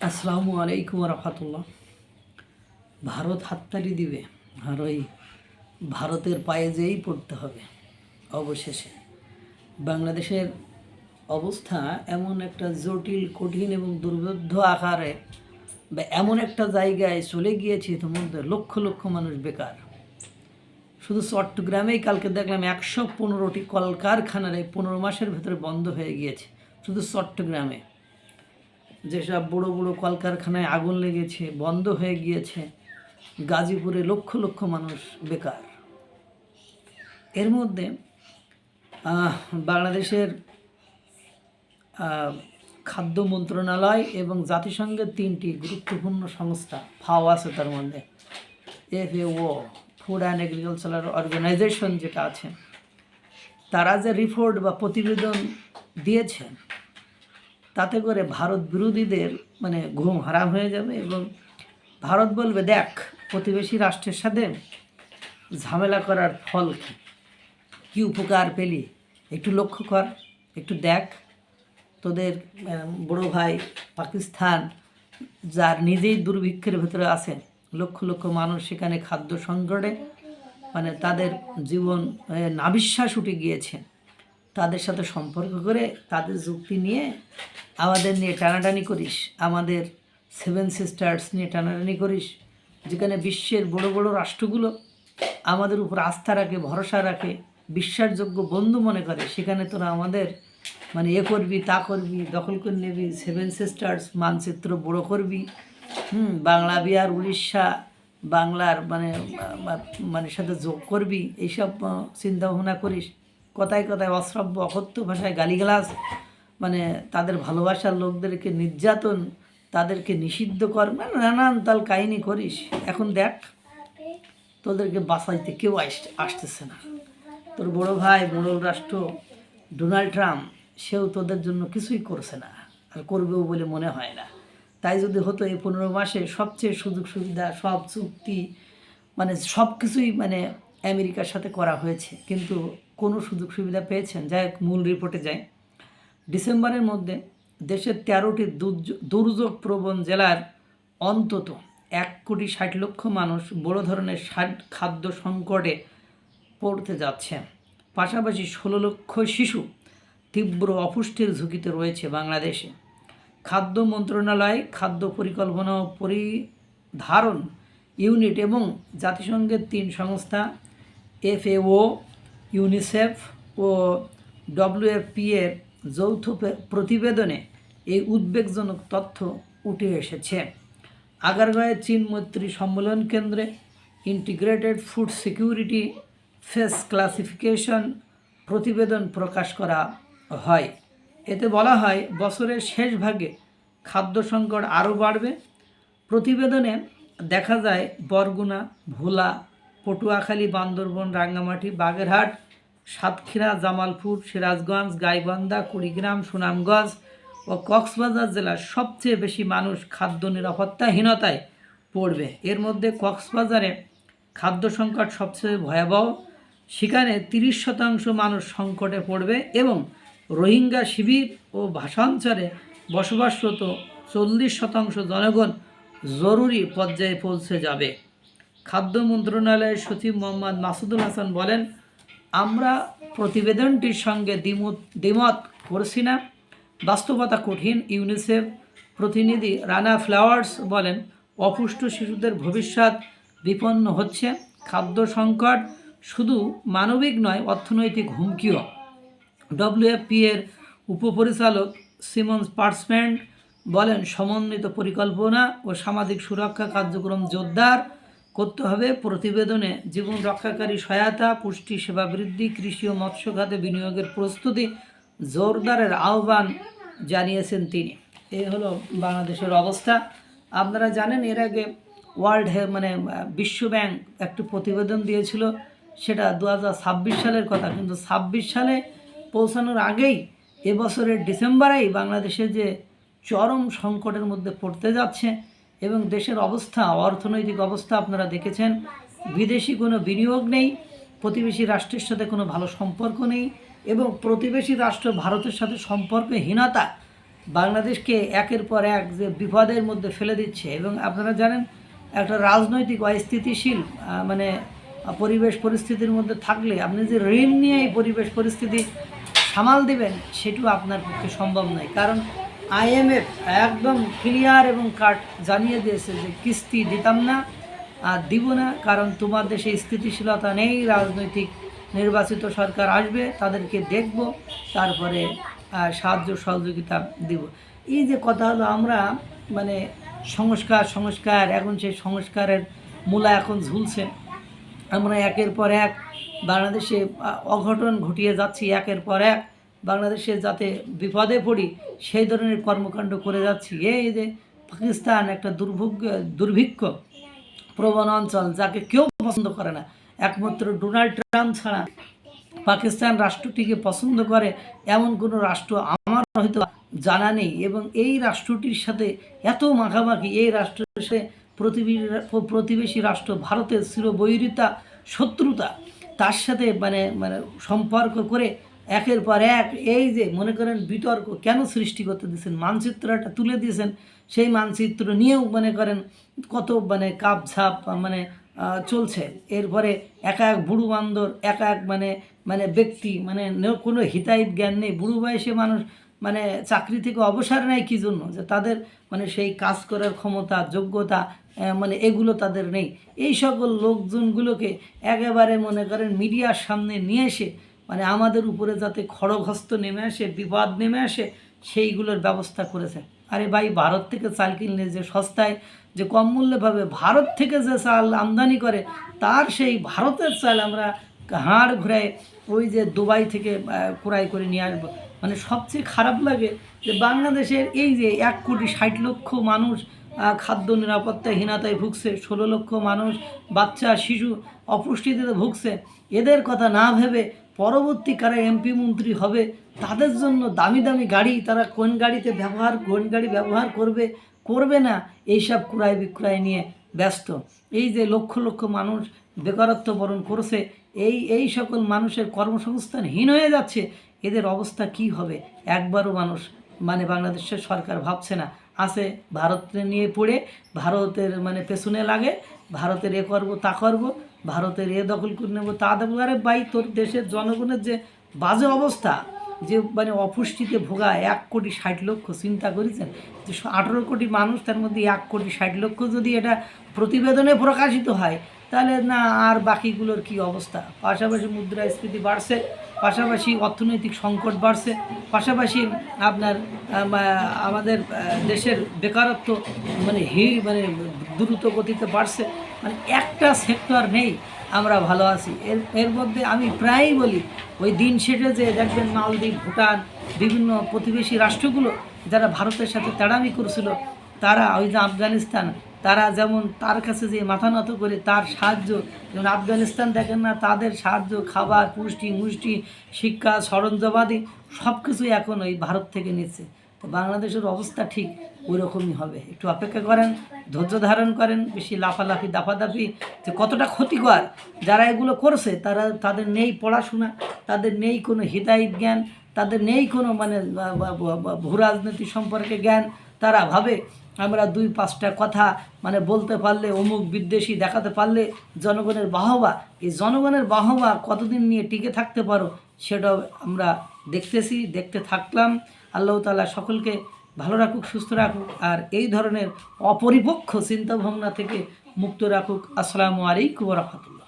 আসসালামু আলাইকুম রহমতুল্লাহ ভারত হাততালি দিবে, আর ওই ভারতের পায়ে যেই পড়তে হবে অবশেষে। বাংলাদেশের অবস্থা এমন একটা জটিল, কঠিন এবং দুর্বোধ্য আকারে বা এমন একটা জায়গায় চলে গিয়েছে ইতিমধ্যে লক্ষ লক্ষ মানুষ বেকার। শুধু চট্টগ্রামেই কালকে দেখলাম একশো পনেরোটি কলকারখানার এই পনেরো মাসের ভেতরে বন্ধ হয়ে গিয়েছে, শুধু চট্টগ্রামে। যেসব বড় বড় কলকারখানায় আগুন লেগেছে, বন্ধ হয়ে গিয়েছে, গাজীপুরে লক্ষ লক্ষ মানুষ বেকার। এর মধ্যে বাংলাদেশের খাদ্য মন্ত্রণালয় এবং জাতিসংঘের তিনটি গুরুত্বপূর্ণ সংস্থা, ফাও আছে তার মধ্যে, FAO food and agricultural organization যেটা আছে, তারা যে রিপোর্ট বা প্রতিবেদন দিয়েছেন তাতে করে ভারত বিরোধীদের মানে ঘুম হারাম হয়ে যাবে এবং ভারত বলবে, দেখ, প্রতিবেশী রাষ্ট্রের সাথে ঝামেলা করার ফল কী? কী উপকার পেলি? একটু লক্ষ্য কর, একটু দেখ। তোদের বড় ভাই পাকিস্তান, যার নিজেই দুর্ভিক্ষের ভেতরে আছে, লক্ষ লক্ষ মানুষ সেখানে খাদ্য সংকটে মানে তাদের জীবন নাবিশ্বাস উঠে গিয়েছে। তাদের সাথে সম্পর্ক করে তাদের যুক্তি নিয়ে আমাদের নিয়ে টানাটানি করিস। আমাদের সেভেন সিস্টার্স নিয়ে টানাটানি করিস। যেখানে বিশ্বের বড় বড় রাষ্ট্রগুলো আমাদের উপর আস্থা রাখে, ভরসা রাখে, বিশ্বাসযোগ্য বন্ধু মনে করে, সেখানে তোরা আমাদের মানে এ করবি, তা করবি, দখল করে নিবি। সেভেন সিস্টার্স মানচিত্র বড় করবি। হুম, বাংলা, বিহার, উড়িষ্যা, বাংলার মানে মানে সাথে যোগ করবি। এইসব চিন্তা ভাবনা করিস। কথায় কথায় অশ্রাব্য, অকথ্য ভাষায় গালিগালাজ মানে তাদের ভালোবাসার লোকদেরকে নির্যাতন, তাদেরকে নিষিদ্ধ কর মানে নানান তাল কাহিনি করিস। এখন দেখ, তোদেরকে বাঁচাইতে কেউ আস- আসতেছে না। তোর বড় ভাই বড় রাষ্ট্র, ডোনাল্ড ট্রাম্প, সেও তোদের জন্য কিছুই করছে না, আর করবেও বলে মনে হয় না। তাই যদি হতো এই পনেরো মাসে সবচেয়ে সুযোগ সুবিধা, সব চুক্তি মানে সব কিছুই মানে আমেরিকার সাথে করা হয়েছে। কিন্তু কোনো সুযোগ সুবিধা পেয়েছেন? যাই হোক, মূল রিপোর্টে যায় ডিসেম্বরের মধ্যে দেশের তেরোটি দুর্য- দুর্যোগ প্রবণ জেলার অন্তত এক কোটি ষাট লক্ষ মানুষ বড় ধরনের খাদ্য সংকটে পড়তে যাচ্ছে। পাশাপাশি ষোলো লক্ষ শিশু তীব্র অপুষ্টির ঝুঁকিতে রয়েছে বাংলাদেশে। খাদ্য মন্ত্রণালয়, খাদ্য পরিকল্পনা ও পরিধারণ ইউনিট এবং জাতিসংঘের তিন সংস্থা, এফএও ইউনিসেফ ও ডব্লিউএফপি এর যৌথ প্রতিবেদনে এই উদ্বেগজনক তথ্য উঠে এসেছে। আগারগাঁয়ের চীন মৈত্রী সম্মেলন কেন্দ্রে integrated food security phase classification প্রতিবেদন প্রকাশ করা হয়। এতে বলা হয়, বছরের শেষ ভাগে খাদ্য সংকট আরও বাড়বে। প্রতিবেদনে দেখা যায়, বরগুনা, ভোলা, পটুয়াখালী, বান্দরবন, রাঙ্গামাটি, বাগেরহাট সাতক্ষীরা, জামালপুর, সিরাজগঞ্জ, গাইবান্ধা, কুড়িগ্রাম, সুনামগঞ্জ ও কক্সবাজার জেলার সবচেয়ে বেশি মানুষ খাদ্য নিরাপত্তাহীনতায় পড়বে। এর মধ্যে কক্সবাজারে খাদ্য সংকট সবচেয়ে ভয়াবহ। সেখানে তিরিশ শতাংশ মানুষ সংকটে পড়বে এবং রোহিঙ্গা শিবির ও ভাষাঞ্চলে বসবাসরত চল্লিশ শতাংশ জনগণ জরুরি পর্যায়ে পৌঁছে যাবে। খাদ্য মন্ত্রণালয়ের সচিব মোহাম্মদ মাসুদুল হাসান বলেন আমরা প্রতিবেদনটির সঙ্গে দ্বিমত দ্বিমত করছি না। বাস্তবতা কঠিন, ইউনিসেফ প্রতিনিধি রানা ফ্লাওয়ার্স বলেন, অপুষ্ট শিশুদের ভবিষ্যৎ বিপন্ন হচ্ছে। খাদ্য সংকট শুধু মানবিক নয়, অর্থনৈতিক হুমকিও। ডব্লিউএফপি এর উপপরিচালক সিমন্স পার্সমেন্ট বলেন, সমন্বিত পরিকল্পনা ও সামাজিক সুরক্ষা কার্যক্রম জোরদার। করতে হবে। প্রতিবেদনে জীবন রক্ষাকারী সহায়তা পুষ্টি সেবা বৃদ্ধি কৃষি ও মৎস্য খাতে বিনিয়োগের প্রস্তুতি জোরদারের আহ্বান জানিয়েছেন তিনি। এই হলো বাংলাদেশের অবস্থা। আপনারা জানেন এর আগে ওয়ার্ল্ড হে মানে আহ, বিশ্ব ব্যাংক একটি প্রতিবেদন দিয়েছিল। সেটা দু হাজার ছাব্বিশ সালের কথা। কিন্তু ছাব্বিশ সালে পৌঁছানোর আগেই এবছরের ডিসেম্বরেই বাংলাদেশে যে চরম সংকটের মধ্যে পড়তে যাচ্ছে এবং দেশের অবস্থা, অর্থনৈতিক অবস্থা আপনারা দেখেছেন। বিদেশি কোনো বিনিয়োগ নেই, প্রতিবেশী রাষ্ট্রের সাথে কোনো ভালো সম্পর্ক নেই এবং প্রতিবেশী রাষ্ট্র ভারতের সাথে সম্পর্কহীনতা বাংলাদেশকে একের পর এক যে বিপদের মধ্যে ফেলে দিচ্ছে এবং আপনারা জানেন, একটা রাজনৈতিক অস্থিতিশীল মানে পরিবেশ পরিস্থিতির মধ্যে থাকলে আপনি যে ঋণ নিয়ে এই পরিবেশ পরিস্থিতি সামাল দেবেন, সেটাও আপনার পক্ষে সম্ভব নয়। কারণ আইএমএফ একদম ক্লিয়ার এবং কাট জানিয়ে দিয়েছে যে কিস্তি দিতাম না, আর দিব না, কারণ তোমার দেশে স্থিতিশীলতা নেই, রাজনৈতিক নির্বাচিত সরকার আসবে, তাদেরকে দেখব, তারপরে সাহায্য সহযোগিতা দিব। এই যে কথা হলো, আমরা মানে সংস্কার সংস্কার, এখন সেই সংস্কারের মূলা এখন ঝুলছে। আমরা একের পর এক বাংলাদেশে অঘটন ঘটিয়ে যাচ্ছি, একের পর এক। বাংলাদেশে যাতে বিপদে পড়ি, সেই ধরনের কর্মকাণ্ড করে যাচ্ছি। এই যে পাকিস্তান একটা দুর্ভোগ দুর্ভিক্ষ প্রবণ অঞ্চল, যাকে কেউ পছন্দ করে না। একমাত্র ডোনাল্ড ট্রাম্প ছাড়া পাকিস্তান রাষ্ট্রটিকে পছন্দ করে এমন কোনো রাষ্ট্র আমার হয়তো জানা নেই এবং এই রাষ্ট্রটির সাথে এত মাখামাখি, এই রাষ্ট্রের সাথে প্রতিবেশী রাষ্ট্র ভারতের চিরবৈরিতা, শত্রুতা, তার সাথে মানে মানে সম্পর্ক করে একের পর এক এই যে মনে করেন বিতর্ক কেন সৃষ্টি করতে দিয়েছেন? মানচিত্রটা তুলে দিয়েছেন। সেই মানচিত্র নিয়েও মনে করেন কত মানে কাপ ঝাপ মানে চলছে। এরপরে একা এক বুড়ো বান্দর, একা এক মানে মানে ব্যক্তি মানে কোনো হিতাহিত জ্ঞান নেই। বুড়ো বয়সে মানুষ মানে চাকরি থেকে অবসর নেয় কী জন্য? যে তাদের মানে সেই কাজ করার ক্ষমতা, যোগ্যতা মানে এগুলো তাদের নেই। এই সকল লোকজনগুলোকে একেবারে মনে করেন মিডিয়ার সামনে নিয়ে এসে মানে আমাদের উপরে যাতে খড়গহস্ত নেমে আসে বিবাদ নেমে আসে, সেইগুলোর ব্যবস্থা করেছে। আরে ভাই, ভারত থেকে চাল কিনলে যে সস্তায়, যে কম মূল্যে পাবে ভারত থেকে যে চাল আমদানি করে, তার সেই ভারতের চাল আমরা হাড় ঘুরায় ওই যে দুবাই থেকে ক্রয় করে নিয়ে আসব। মানে সবচেয়ে খারাপ লাগে যে বাংলাদেশের এই যে এক কোটি ষাট লক্ষ মানুষ খাদ্য নিরাপত্তাহীনতায় ভুগছে। ষোলো লক্ষ মানুষ, বাচ্চা, শিশু অপুষ্টিতে ভুগছে। এদের কথা না ভেবে পরবর্তী কারা এমপি মন্ত্রী হবে। তাদের জন্য দামি দামি গাড়ি, তারা কোন গাড়িতে ব্যবহার, কোন গাড়ি ব্যবহার করবে করবে না, এইসব ক্রয় বিক্রয় নিয়ে ব্যস্ত। এই যে লক্ষ লক্ষ মানুষ বেকারত্ব বরণ করছে, এই এই সকল মানুষের কর্মসংস্থানহীন হয়ে যাচ্ছে। এদের অবস্থা কি হবে? একবারও মানুষ মানে বাংলাদেশের সরকার ভাবছে না। আছে ভারতকে নিয়ে পড়ে, ভারতের মানে পেছনে লাগে, ভারতের এ করব, তা করব, ভারতের এ দখল করে নেব, তা দেবো। আরে ভাই, তোর দেশের জনগণের যে বাজে অবস্থা, যে মানে অপুষ্টিতে ভোগা এক কোটি ষাট লক্ষ, চিন্তা করেছেন? যে আঠেরো কোটি মানুষ, তার মধ্যে এক কোটি ষাট লক্ষ যদি এটা প্রতিবেদনে প্রকাশিত হয় তাহলে না আর বাকিগুলোর কি অবস্থা? পাশাপাশি মুদ্রাস্ফীতি বাড়ছে, পাশাপাশি অর্থনৈতিক সংকট বাড়ছে, পাশাপাশি আপনার আমাদের দেশের বেকারত্ব মানে হি মানে দ্রুত গতিতে বাড়ছে। মানে একটা সেক্টর নেই, আমরা ভালো আছি। এর এর মধ্যে আমি প্রায়ই বলি, ওই দিন শেষে যে দেখবেন মালদ্বীপ, ভুটান, বিভিন্ন প্রতিবেশী রাষ্ট্রগুলো যারা ভারতের সাথে তাড়ামি করছিল, তারা ওই যে আফগানিস্তান তারা যেমন তার কাছে যে মাথা নত করে তার সাহায্য, যেমন আফগানিস্তান দেখেন না, তাদের সাহায্য, খাবার, পুষ্টি, মুষ্টি, শিক্ষা, সরঞ্জামাদি সব কিছুই এখন ওই ভারত থেকে নিচ্ছে। তো বাংলাদেশের অবস্থা ঠিক ওই রকমই হবে। একটু অপেক্ষা করেন, ধৈর্য ধারণ করেন, বেশি লাফালাফি, দাফাদাফি, যে কতটা ক্ষতিকর যারা এগুলো করছে, তারা, তাদের নেই পড়াশোনা, তাদের নেই কোনো হিতাহিত জ্ঞান, তাদের নেই কোনো মানে ভূ রাজনীতি সম্পর্কে জ্ঞান, তারা ভাবে আমরা দুই পাঁচটা কথা মানে বলতে পারলে, অমুক বিদ্বেষী দেখাতে পারলে জনগণের বাহবা। এই জনগণের বাহবা কতদিন নিয়ে টিকে থাকতে পারো, সেটাও আমরা দেখতেছি, দেখতে থাকলাম। আল্লাহ তালা সকলকে ভালো রাখুক, সুস্থ রাখুক, আর এই ধরনের অপরিপক্ষ চিন্তাভাবনা থেকে মুক্ত রাখুক। আসসালামু আলাইকুম রহমতুল্লাহ।